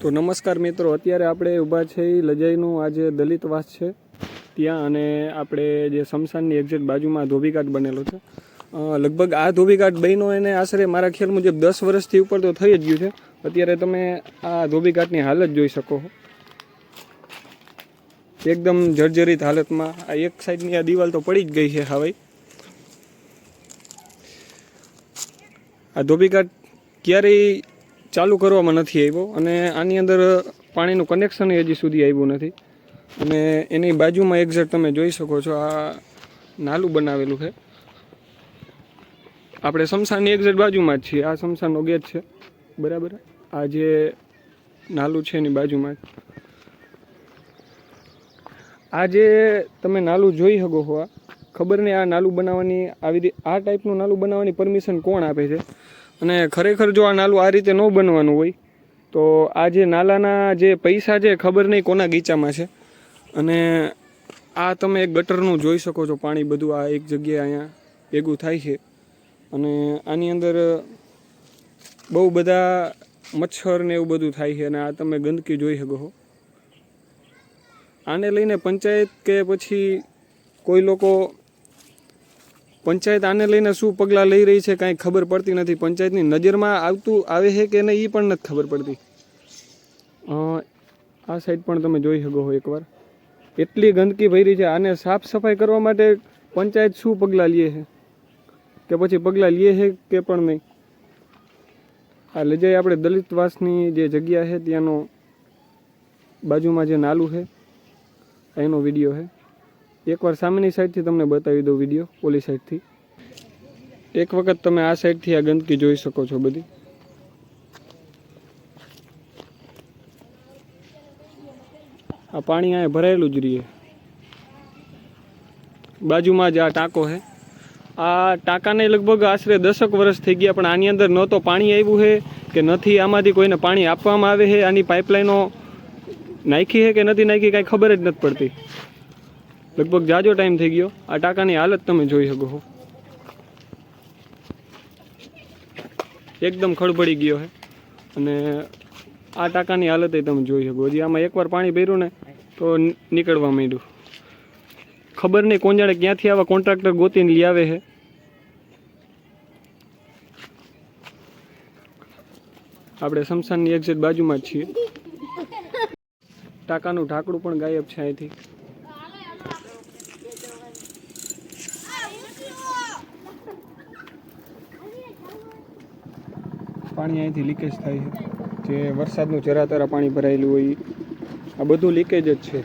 તો નમસ્કાર મિત્રો, અત્યારે આપણે ઊભા છે એ લજાઈનું આજે દલિતવાસ છે. ત્યાં અને આપણે જે શમશાનની એક્ઝેક્ટ બાજુમાં ધોબીઘાટ બનેલો છે. લગભગ આ ધોબીઘાટ બન્યો એને આશરે મારા ખ્યાલ મુજબ દસ વર્ષથી ઉપર તો થઈ જ ગયું છે. અત્યારે તમે આ ધોબીઘાટની હાલત જોઈ શકો એકદમ જર્જરિત હાલતમાં. આ એક સાઈડની આ દિવાલ તો પડી જ ગઈ છે હવે. આ ધોબીઘાટ ક્યારેય ચાલુ કરવામાં નથી આવ્યો અને આની અંદર પાણીનું કનેક્શન હજી સુધી આવ્યું નથી. અને એની બાજુમાં એક્ઝેક્ટ તમે જોઈ શકો છો, આ નાલું બનાવેલું છે. આપણે શમશાનની એક્ઝેક્ટ બાજુમાં જ છીએ, આ શમશાનનો ગેટ છે. બરાબર? આ જે નાલું છે એની બાજુમાં જ. આ જે તમે નાલું જોઈ શકો છો ખબર નહીં આ નાલું બનાવવાની, આવી આ ટાઈપનું નાલું બનાવવાની પરમિશન કોણ આપે છે? અને ખરેખર જો આ નાલું આ રીતે ન બનવાનું હોય, તો આ જે નાલાના જે પૈસા છે ખબર નહીં કોના ગીચામાં છે. અને આ તમે એક ગટરનું જોઈ શકો છો, પાણી બધું આ એક જગ્યાએ અહીંયા ભેગું થાય છે. અને આની અંદર બહુ બધા મચ્છર ને એવું બધું થાય છે અને આ તમે ગંદકી જોઈ શકો આને લઈને પંચાયત કે પછી કોઈ લોકો પંચાયત આને લઈને શું પગલાં લઈ રહી છે કાંઈ ખબર પડતી નથી. પંચાયતની નજરમાં આવતું આવે છે કે નહીં, એ પણ નથી ખબર પડતી. આ સાઈડ પણ તમે જોઈ શકો હો એકવાર. એટલી ગંદકી ભરી છે. આને સાફ સફાઈ કરવા માટે પંચાયત શું પગલાં લે છે? કે પછી પગલાં લે છે કે પણ નહીં? આ લજાઈ આપણે દલિતવાસની જે જગ્યા છે ત્યાંનો બાજુમાં જે નાલું છે, એનો વીડિયો છે. એકવાર સામેની સાઈડથી તમને બતાવી દઉં વીડિયો ઓલી સાઈડથી એક વખત તમે આ સાઈડથી આ ગંદકી જોઈ શકો છો બધી. આ પાણી અહીંયા ભરાયેલું જ રહીએ. બાજુમાં જ આ ટાંકો છે. આ ટાંકાને લગભગ આશરે દસક વર્ષ થઈ ગયા, પણ આની અંદર ન તો પાણી આવ્યું છે કે નથી, આમાંથી કોઈને પાણી આપવામાં આવે છે? આની પાઇપલાઇનો નાખી છે કે નથી નાખી, કાંઈ ખબર જ નથી પડતી. લગભગ જાજો ટાઈમ થઈ ગયો. આ ટાંકાની હાલત તમે જોઈ શકો છો એકદમ ખળભળી ગયો છે અને આ ટાંકાની હાલત તમે જોઈ શકો. હજી આમાં એકવાર પાણી ભર્યું ને તો નીકળવા માંડ્યું. ખબર નહીં કોણ જાણે ક્યાંથી આવા કોન્ટ્રાક્ટર ગોતીને લઈ આવે છે આપણે શમશાનની એક્ઝેટ બાજુમાં જ છીએ. ટાંકાનું ઢાંકણું પણ ગાયબ છે અહીંથી. પાણી અહીંથી લીકેજ થાય છે. જે વરસાદનું જરા તરા પાણી ભરાયેલું હોય, આ બધું લીકેજ જ છે.